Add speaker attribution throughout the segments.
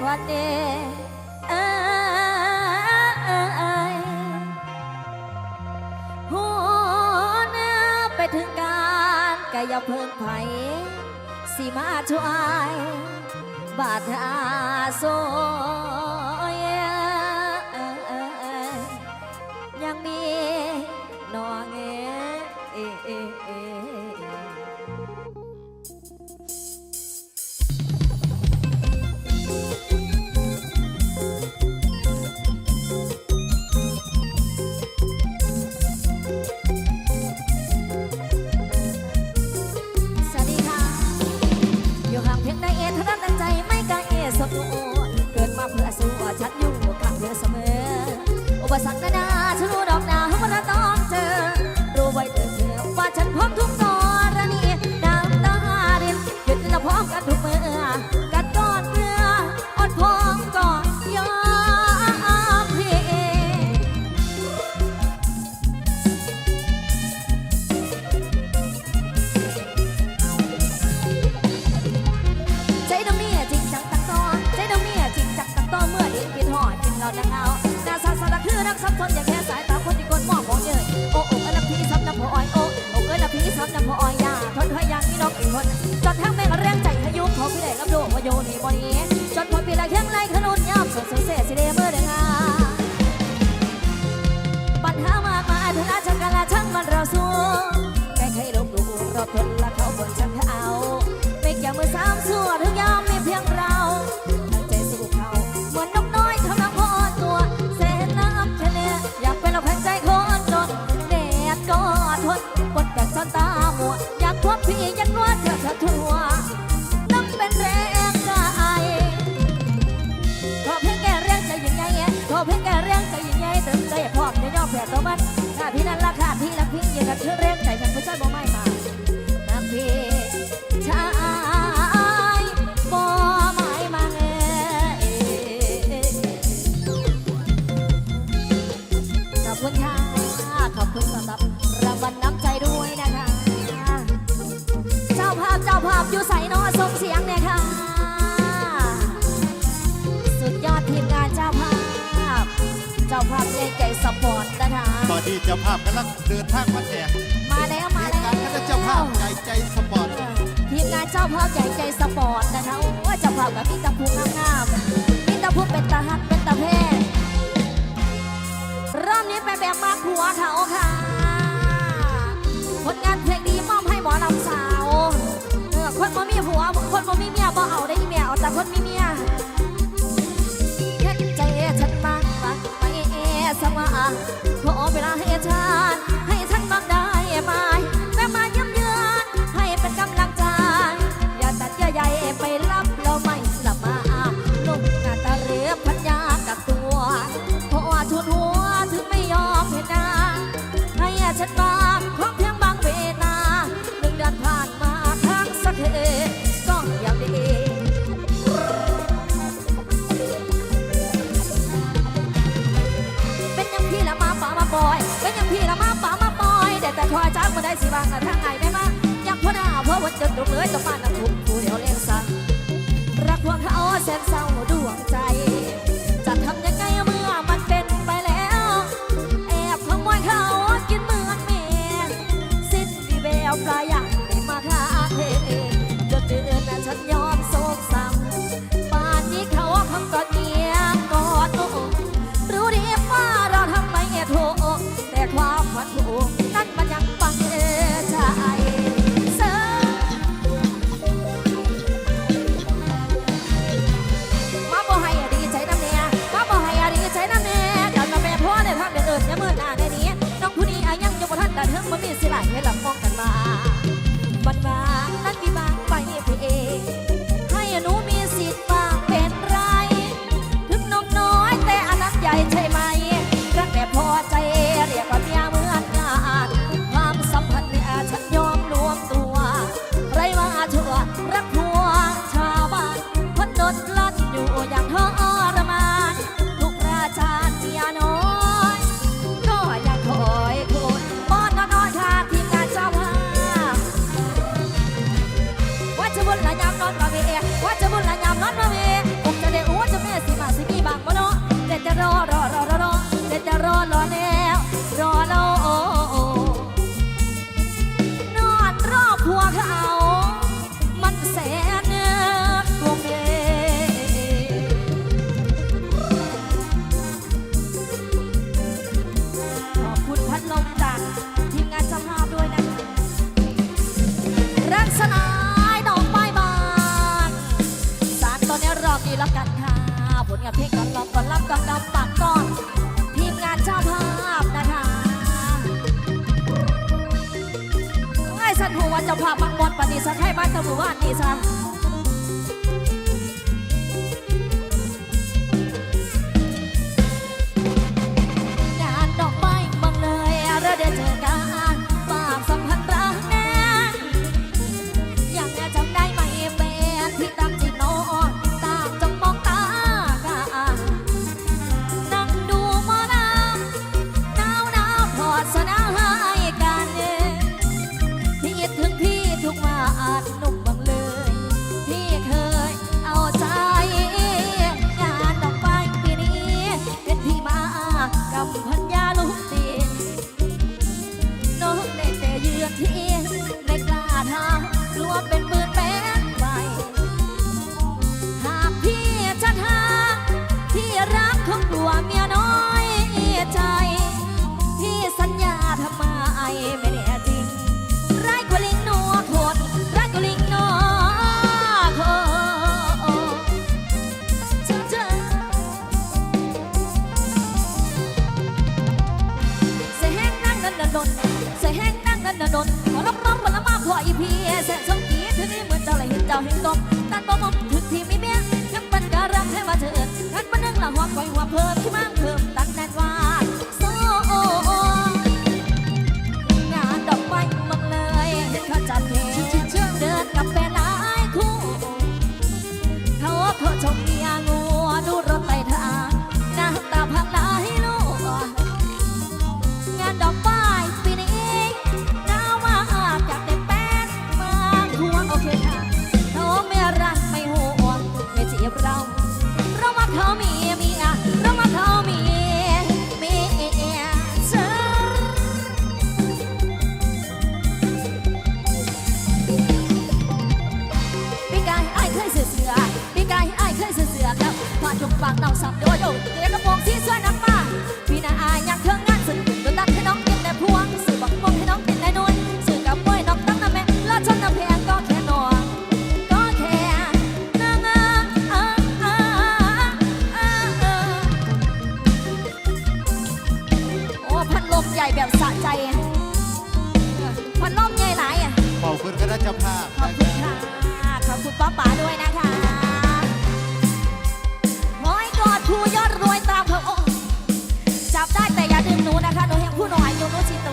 Speaker 1: กว่าเดอายหัวหน้าไปถึงการก็อย่าเพิ่งไผสิมาช่วยบาดอาโซ ปสักนานาฉันรู้ดอกนาว่าเราต้องเจอ รู้ไว้เธอเสียว่าฉันพร้อมทุกตอนนี้น้ำตาดินหยุดเราพร้อมกันทุกเมื่อกัดกอนเกลืออดพองก่อนยอมเพใจดำเมียจริงจังตักตอนใจดำเมียจริงจังตักตอนเมื่อเด็กป็นหอดเป็นเราดังเอา the light. ภาพ
Speaker 2: กำลังเดินทางมาแจก
Speaker 1: มาแล้วมาแล้วทีม
Speaker 2: งานก็เจ้าภาพใจใจสปอร์ต
Speaker 1: ทีมงานเจ้าภาพใจใจสปอร์ตนะคะว่าเจ้าภาพกับพี่ตะพุงงามๆพี่ตะพุงเป็นตาฮักเป็นตาแพทรอบนี้ไปแบบมาผัวเขาค่ะผลงานเพลงดีมอบให้หมอลำสาวคนบ่มีผัว คนบ่มีเมียบ่เอาได้เมียเอาแต่คนมีเมียเห็นใจฉันบ้างไหมสมา สันหัววันจะพาบังบอลปฏิสังให้บ้านตำรวจนี่ซ้ำ แบบสะใจพันนมใหญ่หลายอะ
Speaker 2: ขอบคุณคณะเจ้าภาพ
Speaker 1: ขอบคุณค่ะขอบคุณป้าป๋าด้วยนะคะน้อยกอดผู้ยอดรวยตามพระองค์จับได้แต่อย่าดึงหนูนะคะหนูยังผู้หน่อยอยู่หนูชิโต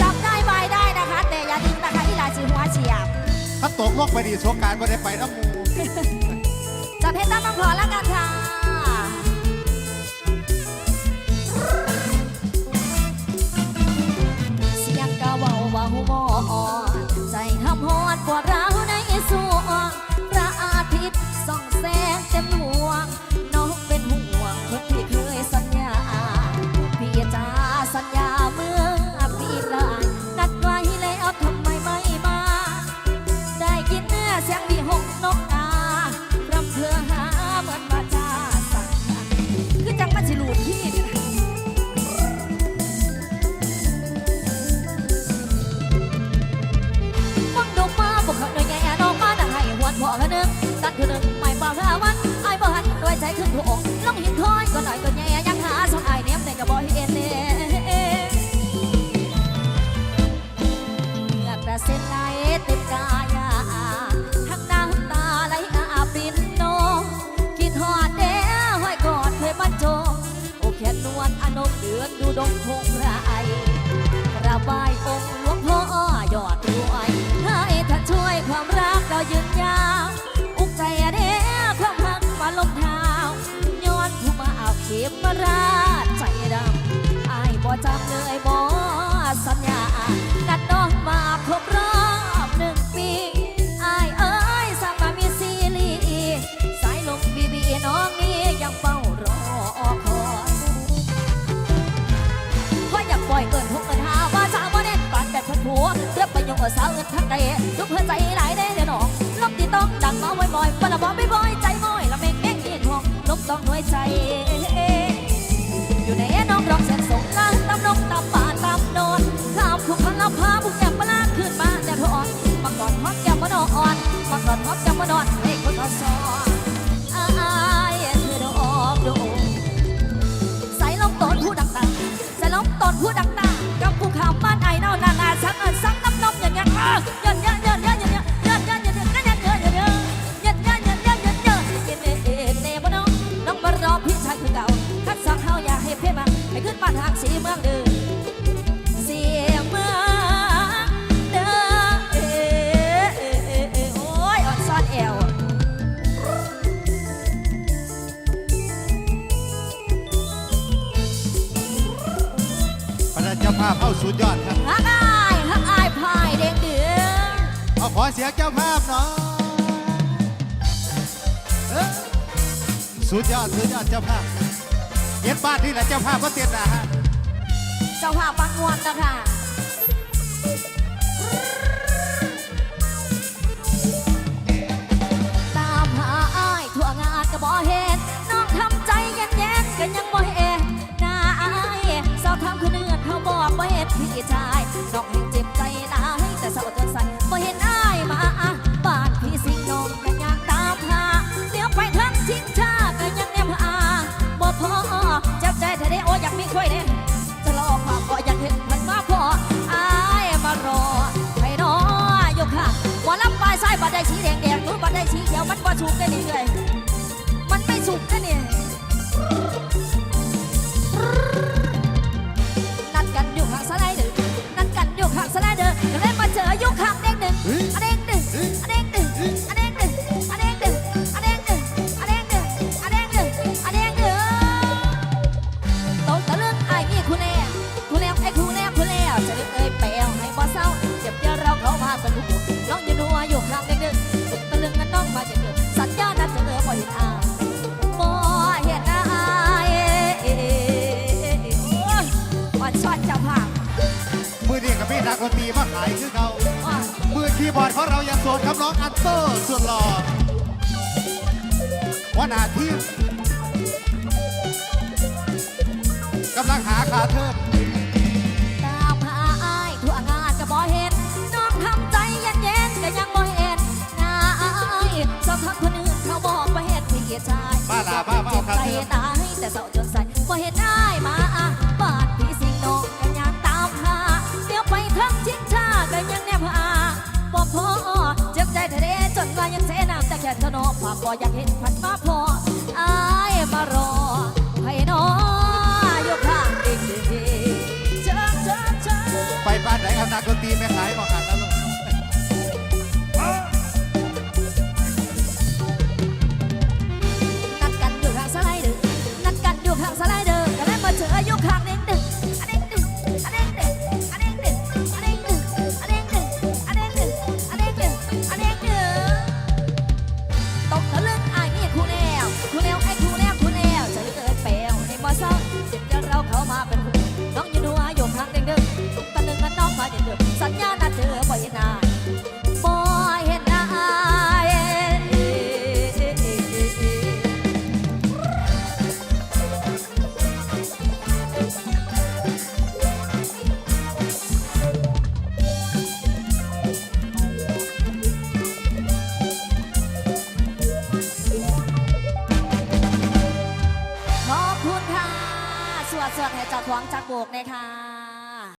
Speaker 1: จับได้ใบได้นะคะ แต่อย่าดึงนะคะที่ลาจีหัวเฉียบ
Speaker 2: ถ้าตกลองไปดีโชคการก็ได้ไปแล้วมู
Speaker 1: จับเพชรตั้งมังขอแล้วกันค่ะ จำเลยหมอสัญญา นัดน้องมาคบรอบหนึ่งปีอายเอ้ยสามามีซีรีส์สายลมบีบีน้องนี้ยังเฝ้ารอคอยเพราะอยากปล่อยเกินหกเกินหาว่าสามว่าเน้นปานแบบชนหัวเรียอไประโยชน์สาวเงินทักใดทุกหัวใจ saw. า
Speaker 2: เข้าสุดยอดครับ
Speaker 1: ฮักอายฮักอายพายเด็กเดือ
Speaker 2: เอาขอเสียเจ้าภาพหน่อยสุดยอดสุดยอดเจ้าภาพเย็ดบ้านที่ไหนเจ้าภาพก็เตียนนะฮะ
Speaker 1: เจ้าภาพปักงวดนะคะ บ่ได้สีแดงแดงหนูบ่ได้สีเขียวมันบ่สุกได้นี่เลยมันไม่สุกได้นี่ เราอยัง
Speaker 2: โสดครับน้องอัตเตอร์สุดหล่อวันอาทิ
Speaker 1: ตย์กำลังหาคาเทิ
Speaker 2: ม
Speaker 1: บ่อยากเห็นพันมาพออายมารอให้น้อยกทางเด็กๆเชิญเชิญเชิญ
Speaker 2: ไปบ้านไหนเอานักดตีไม่ขายบอก
Speaker 1: 神呀、啊！